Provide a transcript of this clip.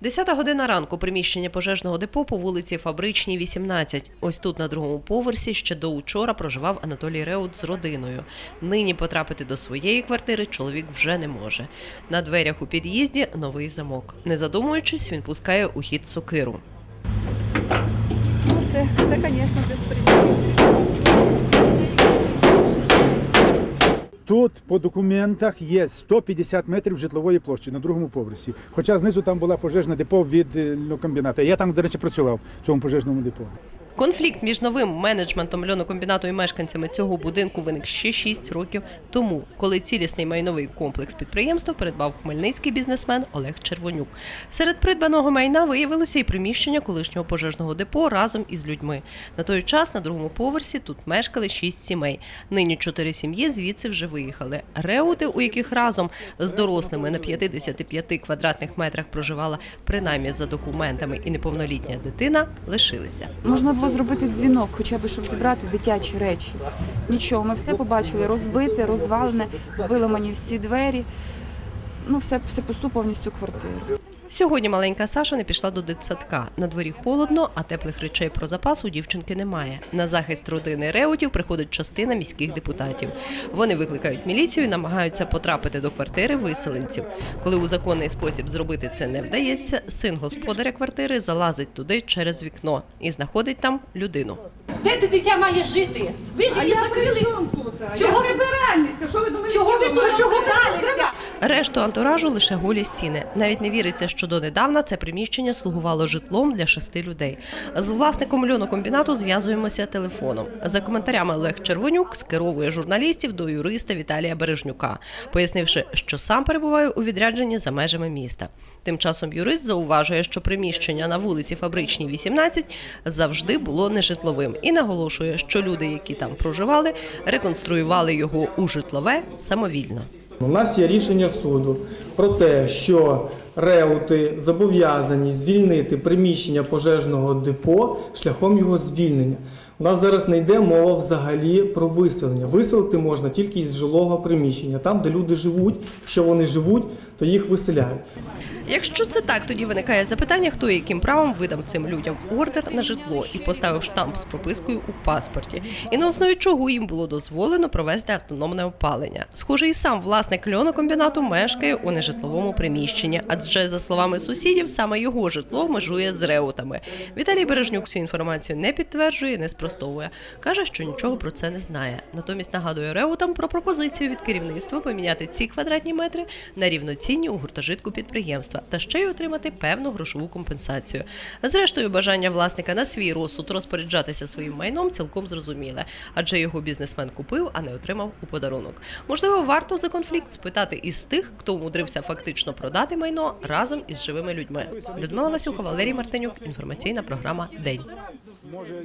Десята година ранку приміщення пожежного депо по вулиці Фабричній, 18. Ось тут на другому поверсі ще до учора проживав Анатолій Реут з родиною. Нині потрапити до своєї квартири чоловік вже не може. На дверях у під'їзді новий замок. Не задумуючись, він пускає у хід сокиру. Ну, це, це, звісно, безпреділ. Тут по документах є 150 метрів житлової площі на другому поверсі. Хоча знизу там була пожежна депо від комбінату. Я там, до речі, працював в цьому пожежному депо. Конфлікт між новим менеджментом льонокомбінату і мешканцями цього будинку виник ще 6 років тому, коли цілісний майновий комплекс підприємства передбав хмельницький бізнесмен Олег Червонюк. Серед придбаного майна виявилося і приміщення колишнього пожежного депо разом із людьми. На той час на другому поверсі тут мешкали 6 сімей. Нині чотири сім'ї звідси вже виїхали. Реути, у яких разом з дорослими на 55 квадратних метрах проживала принаймні за документами і неповнолітня дитина, лишилися. Можна було зробити дзвінок, хоча б щоб зібрати дитячі речі. Нічого, ми все побачили розбите, розвалене, виламані всі двері. Ну, все, все повністю квартиру. Сьогодні маленька Саша не пішла до дитсадка. На дворі холодно, а теплих речей про запас у дівчинки немає. На захист родини Реутів приходить частина міських депутатів. Вони викликають міліцію і намагаються потрапити до квартири виселенців. Коли у законний спосіб зробити це не вдається, син господаря квартири залазить туди через вікно і знаходить там людину. Де ти дитя має жити? Ви ж її закрили. Чого ви Що ви думаєте? чого ви тут оказалися? Решту антуражу лише голі стіни. Навіть не віриться, що донедавна це приміщення слугувало житлом для шести людей. З власником льонокомбінату зв'язуємося телефоном. За коментарями Олег Червонюк скеровує журналістів до юриста Віталія Бережнюка, пояснивши, що сам перебуває у відрядженні за межами міста. Тим часом юрист зауважує, що приміщення на вулиці Фабричній, 18 завжди було нежитловим і наголошує, що люди, які там проживали, реконструювали його у житлове самовільно. У нас є рішення суду про те, що реути зобов'язані звільнити приміщення пожежного депо шляхом його звільнення. У нас зараз не йде мова взагалі про виселення. Виселити можна тільки із жилого приміщення, там, де люди живуть. Якщо вони живуть, то їх виселяють. Якщо це так, тоді виникає запитання, хто і яким правом видав цим людям ордер на житло і поставив штамп з пропискою у паспорті, і на основі чого їм було дозволено провести автономне опалення. Схоже, і сам власник льонокомбінату мешкає у нежитловому приміщенні, адже за словами сусідів, саме його житло межує з реутами. Віталій Бережнюк цю інформацію не підтверджує, не спростовує. каже, що нічого про це не знає. Натомість нагадує реутам про пропозицію від керівництва поміняти ці квадратні метри на рівноцінні у гуртожитку підприємства та ще й отримати певну грошову компенсацію. Зрештою, бажання власника на свій розсуд розпоряджатися своїм майном цілком зрозуміле, адже його бізнесмен купив, а не отримав у подарунок. Можливо, варто за конфлікт спитати із тих, хто умудрився фактично продати майно разом із живими людьми. Людмила Васюха, Валерій Мартинюк. Інформаційна програма День. Може,